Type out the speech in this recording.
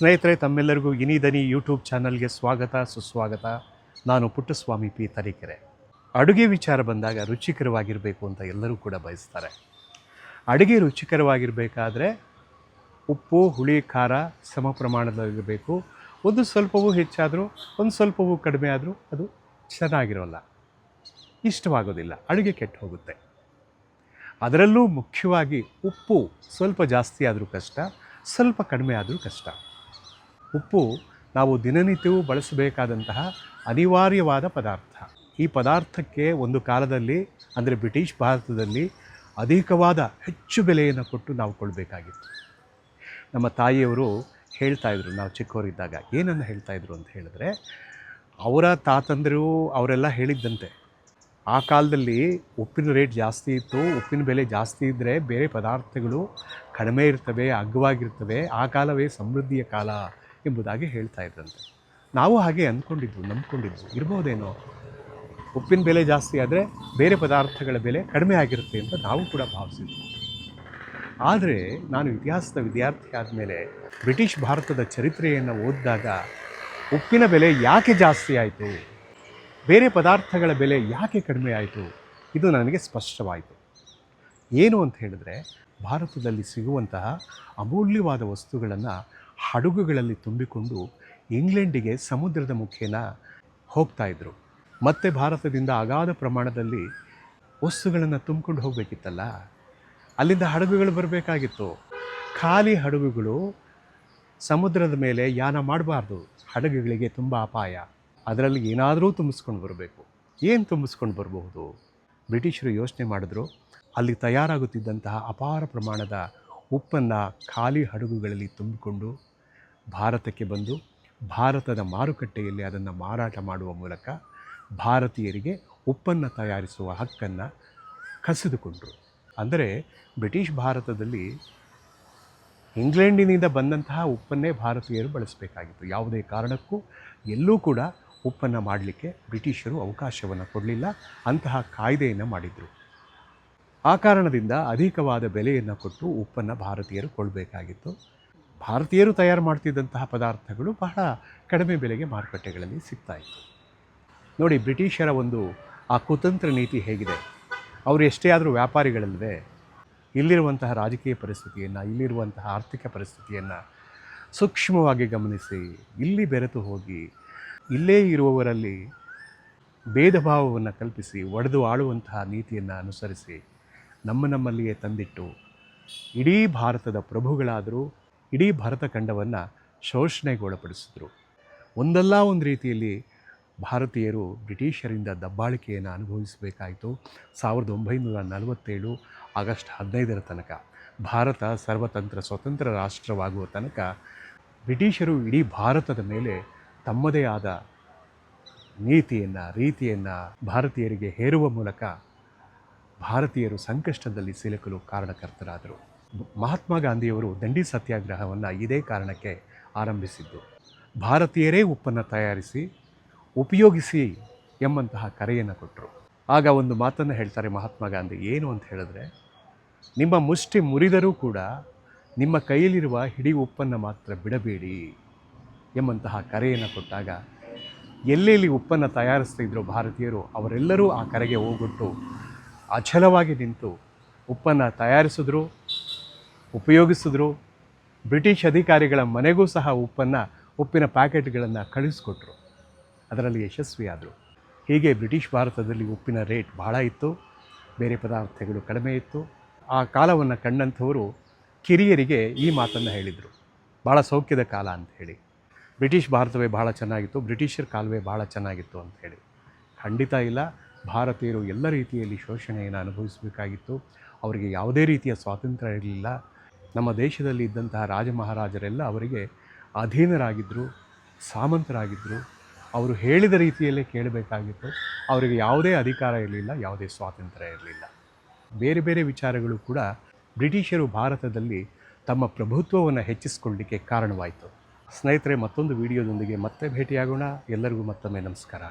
ಸ್ನೇಹಿತರೆ, ತಮ್ಮೆಲ್ಲರಿಗೂ ಇನಿದನಿ ಯೂಟ್ಯೂಬ್ ಚಾನಲ್ಗೆ ಸ್ವಾಗತ, ಸುಸ್ವಾಗತ. ನಾನು ಪುಟ್ಟಸ್ವಾಮಿ ಪಿ ತರೀಕೆರೆ ಅಡುಗೆ ವಿಚಾರ ಬಂದಾಗ ರುಚಿಕರವಾಗಿರಬೇಕು ಅಂತ ಎಲ್ಲರೂ ಕೂಡ ಬಯಸ್ತಾರೆ. ಅಡುಗೆ ರುಚಿಕರವಾಗಿರಬೇಕಾದ್ರೆ ಉಪ್ಪು, ಹುಳಿ, ಖಾರ ಸಮ ಪ್ರಮಾಣದಲ್ಲಿರಬೇಕು. ಒಂದು ಸ್ವಲ್ಪವೂ ಹೆಚ್ಚಾದರೂ, ಒಂದು ಸ್ವಲ್ಪವೂ ಕಡಿಮೆ ಆದರೂ ಅದು ಚೆನ್ನಾಗಿರೋಲ್ಲ. ಇಷ್ಟವಾಗೋದಿಲ್ಲ. ಅಡುಗೆ ಕೆಟ್ಟು ಹೋಗುತ್ತೆ. ಅದರಲ್ಲೂ ಮುಖ್ಯವಾಗಿ ಉಪ್ಪು ಸ್ವಲ್ಪ ಜಾಸ್ತಿ ಆದರೂ ಕಷ್ಟ, ಸ್ವಲ್ಪ ಕಡಿಮೆ ಆದರೂ ಕಷ್ಟ. ಉಪ್ಪು ನಾವು ದಿನನಿತ್ಯವೂ ಬಳಸಬೇಕಾದಂತಹ ಅನಿವಾರ್ಯವಾದ ಪದಾರ್ಥ. ಈ ಪದಾರ್ಥಕ್ಕೆ ಒಂದು ಕಾಲದಲ್ಲಿ, ಅಂದರೆ ಬ್ರಿಟಿಷ್ ಭಾರತದಲ್ಲಿ ಅಧಿಕವಾದ ಹೆಚ್ಚು ಬೆಲೆಯನ್ನು ಕೊಟ್ಟು ನಾವು ಕೊಡಬೇಕಾಗಿತ್ತು. ನಮ್ಮ ತಾಯಿಯವರು ಹೇಳ್ತಾ ಇದ್ರು, ನಾವು ಚಿಕ್ಕವರಿದ್ದಾಗ. ಏನನ್ನು ಹೇಳ್ತಾ ಇದ್ರು ಅಂತ ಹೇಳಿದ್ರೆ, ಅವರ ತಾತಂದರು ಅವರೆಲ್ಲ ಹೇಳಿದ್ದಂತೆ, ಆ ಕಾಲದಲ್ಲಿ ಉಪ್ಪಿನ ರೇಟ್ ಜಾಸ್ತಿ ಇತ್ತು, ಉಪ್ಪಿನ ಬೆಲೆ ಜಾಸ್ತಿ ಇದ್ದರೆ ಬೇರೆ ಪದಾರ್ಥಗಳು ಕಡಿಮೆ ಇರ್ತವೆ ಅಗ್ಗವಾಗಿರ್ತವೆ ಆ ಕಾಲವೇ ಸಮೃದ್ಧಿಯ ಕಾಲ. ಎಂಬುದಾಗಿ ಹೇಳ್ತಾ ಇದ್ರಂತೆ. ನಾವು ಹಾಗೆ ಅಂದ್ಕೊಂಡಿದ್ವು ನಂಬ್ಕೊಂಡಿದ್ವು. ಇರ್ಬೋದೇನೋ? ಉಪ್ಪಿನ ಬೆಲೆ ಜಾಸ್ತಿ ಆದರೆ ಬೇರೆ ಪದಾರ್ಥಗಳ ಬೆಲೆ ಕಡಿಮೆ ಆಗಿರುತ್ತೆ ಅಂತ ನಾವು ಕೂಡ ಭಾವಿಸಿದ್ವಿ. ಆದರೆ ನಾನು ಇತಿಹಾಸದ ವಿದ್ಯಾರ್ಥಿ ಆದಮೇಲೆ ಬ್ರಿಟಿಷ್ ಭಾರತದ ಚರಿತ್ರೆಯನ್ನು ಓದಿದಾಗ ಉಪ್ಪಿನ ಬೆಲೆ ಯಾಕೆ ಜಾಸ್ತಿ ಆಯಿತು? ಬೇರೆ ಪದಾರ್ಥಗಳ ಬೆಲೆ ಯಾಕೆ ಕಡಿಮೆ ಆಯಿತು? ಇದು ನನಗೆ ಸ್ಪಷ್ಟವಾಯಿತು. ಏನು ಅಂತ ಹೇಳಿದ್ರೆ ಭಾರತದಲ್ಲಿ ಸಿಗುವಂತಹ ಅಮೂಲ್ಯವಾದ ವಸ್ತುಗಳನ್ನು ಹಡಗುಗಳಲ್ಲಿ ತುಂಬಿಕೊಂಡು ಇಂಗ್ಲೆಂಡಿಗೆ ಸಮುದ್ರದ ಮುಖೇನ ಹೋಗ್ತಾ ಇದ್ರು. ಮತ್ತೆ ಭಾರತದಿಂದ ಅಗಾಧ ಪ್ರಮಾಣದಲ್ಲಿ ವಸ್ತುಗಳನ್ನು ತುಂಬಿಕೊಂಡು ಹೋಗಬೇಕಿತ್ತಲ್ಲ? ಅಲ್ಲಿಂದ ಹಡಗುಗಳು ಬರಬೇಕಾಗಿತ್ತು. ಖಾಲಿ ಹಡಗುಗಳು ಸಮುದ್ರದ ಮೇಲೆ ಯಾನ ಮಾಡಬಾರ್ದು. ಹಡಗುಗಳಿಗೆ ತುಂಬ ಅಪಾಯ. ಅದರಲ್ಲಿ ಏನಾದರೂ ತುಂಬಿಸ್ಕೊಂಡು ಬರಬೇಕು. ಏನು ತುಂಬಿಸ್ಕೊಂಡು ಬರಬಹುದು? ಬ್ರಿಟಿಷರು ಯೋಚನೆ ಮಾಡಿದ್ರು, ಅಲ್ಲಿ ತಯಾರಾಗುತ್ತಿದ್ದಂತಹ ಅಪಾರ ಪ್ರಮಾಣದ ಉಪ್ಪನ್ನು ಖಾಲಿ ಹಡಗುಗಳಲ್ಲಿ ತುಂಬಿಕೊಂಡು ಭಾರತಕ್ಕೆ ಬಂದು ಭಾರತದ ಮಾರುಕಟ್ಟೆಯಲ್ಲಿ ಅದನ್ನು ಮಾರಾಟ ಮಾಡುವ ಮೂಲಕ ಭಾರತೀಯರಿಗೆ ಉಪ್ಪನ್ನು ತಯಾರಿಸುವ ಹಕ್ಕನ್ನು ಕಸಿದುಕೊಂಡರು. ಅಂದರೆ ಬ್ರಿಟಿಷ್ ಭಾರತದಲ್ಲಿ ಇಂಗ್ಲೆಂಡಿನಿಂದ ಬಂದಂತಹ ಉಪ್ಪನ್ನೇ ಭಾರತೀಯರು ಬಳಸಬೇಕಾಗಿತ್ತು. ಯಾವುದೇ ಕಾರಣಕ್ಕೂ ಎಲ್ಲೂ ಕೂಡ ಉಪ್ಪನ್ನು ಮಾಡಲಿಕ್ಕೆ ಬ್ರಿಟಿಷರು ಅವಕಾಶವನ್ನು ಕೊಡಲಿಲ್ಲ, ಅಂತಹ ಕಾಯ್ದೆಯನ್ನು ಮಾಡಿದರು. ಆ ಕಾರಣದಿಂದ ಅಧಿಕವಾದ ಬೆಲೆಯನ್ನು ಕೊಟ್ಟು ಉಪ್ಪನ್ನು ಭಾರತೀಯರು ಕೊಡಬೇಕಾಗಿತ್ತು. ಭಾರತೀಯರು ತಯಾರು ಮಾಡ್ತಿದ್ದಂತಹ ಪದಾರ್ಥಗಳು ಬಹಳ ಕಡಿಮೆ ಬೆಲೆಗೆ ಮಾರುಕಟ್ಟೆಗಳಲ್ಲಿ ಸಿಗ್ತಾ ಇತ್ತು. ನೋಡಿ, ಬ್ರಿಟಿಷರ ಒಂದು, ಆ ಕುತಂತ್ರ ನೀತಿ ಹೇಗಿದೆ. ಅವರು ಎಷ್ಟೇ ಆದರೂ ವ್ಯಾಪಾರಿಗಳಲ್ಲದೆ ಇಲ್ಲಿರುವಂತಹ ರಾಜಕೀಯ ಪರಿಸ್ಥಿತಿಯನ್ನು, ಇಲ್ಲಿರುವಂತಹ ಆರ್ಥಿಕ ಪರಿಸ್ಥಿತಿಯನ್ನು ಸೂಕ್ಷ್ಮವಾಗಿ ಗಮನಿಸಿ, ಇಲ್ಲಿ ಬೆರೆತು ಹೋಗಿ, ಇಲ್ಲೇ ಇರುವವರಲ್ಲಿ ಭೇದ ಭಾವವನ್ನು ಕಲ್ಪಿಸಿ, ಒಡೆದು ಆಳುವಂತಹ ನೀತಿಯನ್ನು ಅನುಸರಿಸಿ, ನಮ್ಮ ನಮ್ಮಲ್ಲಿಯೇ ತಂದಿಟ್ಟು, ಇಡೀ ಭಾರತದ ಪ್ರಭುಗಳಾದರೂ ಇಡೀ ಭಾರತ ಖಂಡವನ್ನು ಶೋಷಣೆಗೊಳಪಡಿಸಿದ್ರು. ಒಂದಲ್ಲ ಒಂದು ರೀತಿಯಲ್ಲಿ ಭಾರತೀಯರು ಬ್ರಿಟಿಷರಿಂದ ದಬ್ಬಾಳಿಕೆಯನ್ನು ಅನುಭವಿಸಬೇಕಾಯಿತು. ಸಾವಿರದ ಒಂಬೈನೂರ ನಲವತ್ತೇಳು ಆಗಸ್ಟ್ ಹದಿನೈದರ ತನಕ. ಭಾರತ ಸರ್ವತಂತ್ರ ಸ್ವತಂತ್ರ ರಾಷ್ಟ್ರವಾಗುವ ತನಕ ಬ್ರಿಟಿಷರು ಇಡೀ ಭಾರತದ ಮೇಲೆ ತಮ್ಮದೇ ಆದ ನೀತಿಯನ್ನು, ರೀತಿಯನ್ನು ಭಾರತೀಯರಿಗೆ ಹೇರುವ ಮೂಲಕ ಭಾರತೀಯರು ಸಂಕಷ್ಟದಲ್ಲಿ ಸಿಲುಕಲು ಕಾರಣಕರ್ತರಾದರು. ಮಹಾತ್ಮ ಗಾಂಧಿಯವರು ದಂಡಿ ಸತ್ಯಾಗ್ರಹವನ್ನು ಇದೇ ಕಾರಣಕ್ಕೆ ಆರಂಭಿಸಿದ್ದು. ಭಾರತೀಯರೇ ಉಪ್ಪನ್ನು ತಯಾರಿಸಿ, ಉಪಯೋಗಿಸಿ ಎಂಬಂತಹ ಕರೆಯನ್ನು ಕೊಟ್ಟರು ಆಗ ಒಂದು ಮಾತನ್ನು ಹೇಳ್ತಾರೆ ಮಹಾತ್ಮ ಗಾಂಧಿ, ಏನು ಅಂತ ಹೇಳಿದ್ರೆ, ನಿಮ್ಮ ಮುಷ್ಟಿ ಮುರಿದರೂ ಕೂಡ ನಿಮ್ಮ ಕೈಯಲ್ಲಿರುವ ಹಿಡಿ ಉಪ್ಪನ್ನು ಮಾತ್ರ ಬಿಡಬೇಡಿ ಎಂಬಂತಹ ಕರೆಯನ್ನು ಕೊಟ್ಟಾಗ, ಎಲ್ಲೆಲ್ಲಿ ಉಪ್ಪನ್ನು ತಯಾರಿಸ್ತಿದ್ರು ಭಾರತೀಯರು ಅವರೆಲ್ಲರೂ ಆ ಕರೆಗೆ ಹೋಗೊಟ್ಟು ಅಚಲವಾಗಿ ನಿಂತು ಉಪ್ಪನ್ನು ತಯಾರಿಸಿದ್ರು ಉಪಯೋಗಿಸಿದ್ರು. ಬ್ರಿಟಿಷ್ ಅಧಿಕಾರಿಗಳ ಮನೆಗೂ ಸಹ ಉಪ್ಪನ್ನು, ಉಪ್ಪಿನ ಪ್ಯಾಕೆಟ್ಗಳನ್ನು ಕಳಿಸ್ಕೊಟ್ರು. ಅದರಲ್ಲಿ ಯಶಸ್ವಿಯಾದರು. ಹೀಗೆ ಬ್ರಿಟಿಷ್ ಭಾರತದಲ್ಲಿ ಉಪ್ಪಿನ ರೇಟ್ ಭಾಳ ಇತ್ತು. ಬೇರೆ ಪದಾರ್ಥಗಳು ಕಡಿಮೆ ಇತ್ತು. ಆ ಕಾಲವನ್ನು ಕಂಡಂಥವರು ಕಿರಿಯರಿಗೆ ಈ ಮಾತನ್ನು ಹೇಳಿದರು. ಭಾಳ ಸೌಖ್ಯದ ಕಾಲ ಅಂತ ಹೇಳಿ. ಬ್ರಿಟಿಷ್ ಭಾರತವೇ ಭಾಳ ಚೆನ್ನಾಗಿತ್ತು. ಬ್ರಿಟಿಷರ ಕಾಲವೇ ಭಾಳ ಚೆನ್ನಾಗಿತ್ತು ಅಂತ ಹೇಳಿ. ಖಂಡಿತ ಇಲ್ಲ. ಭಾರತೀಯರು ಎಲ್ಲ ರೀತಿಯಲ್ಲಿ ಶೋಷಣೆಯನ್ನು ಅನುಭವಿಸಬೇಕಾಗಿತ್ತು. ಅವರಿಗೆ ಯಾವುದೇ ರೀತಿಯ ಸ್ವಾತಂತ್ರ್ಯ ಇರಲಿಲ್ಲ. ನಮ್ಮ ದೇಶದಲ್ಲಿ ಇದ್ದಂತಹ ರಾಜ ಮಹಾರಾಜರೆಲ್ಲ ಅವರಿಗೆ ಅಧೀನರಾಗಿದ್ದರು ಸಾಮಂತರಾಗಿದ್ದರು ಅವರು ಹೇಳಿದ ರೀತಿಯಲ್ಲೇ ಕೇಳಬೇಕಾಗಿತ್ತು. ಅವರಿಗೆ ಯಾವುದೇ ಅಧಿಕಾರ ಇರಲಿಲ್ಲ, ಯಾವುದೇ ಸ್ವಾತಂತ್ರ್ಯ ಇರಲಿಲ್ಲ. ಬೇರೆ ಬೇರೆ ವಿಚಾರಗಳು ಕೂಡ ಬ್ರಿಟಿಷರು ಭಾರತದಲ್ಲಿ ತಮ್ಮ ಪ್ರಭುತ್ವವನ್ನು ಹೆಚ್ಚಿಸಿಕೊಳ್ಳಲಿಕ್ಕೆ ಕಾರಣವಾಯಿತು. ಸ್ನೇಹಿತರೆ, ಮತ್ತೊಂದು ವಿಡಿಯೋದೊಂದಿಗೆ ಮತ್ತೆ ಭೇಟಿಯಾಗೋಣ. ಎಲ್ಲರಿಗೂ ಮತ್ತೊಮ್ಮೆ ನಮಸ್ಕಾರ.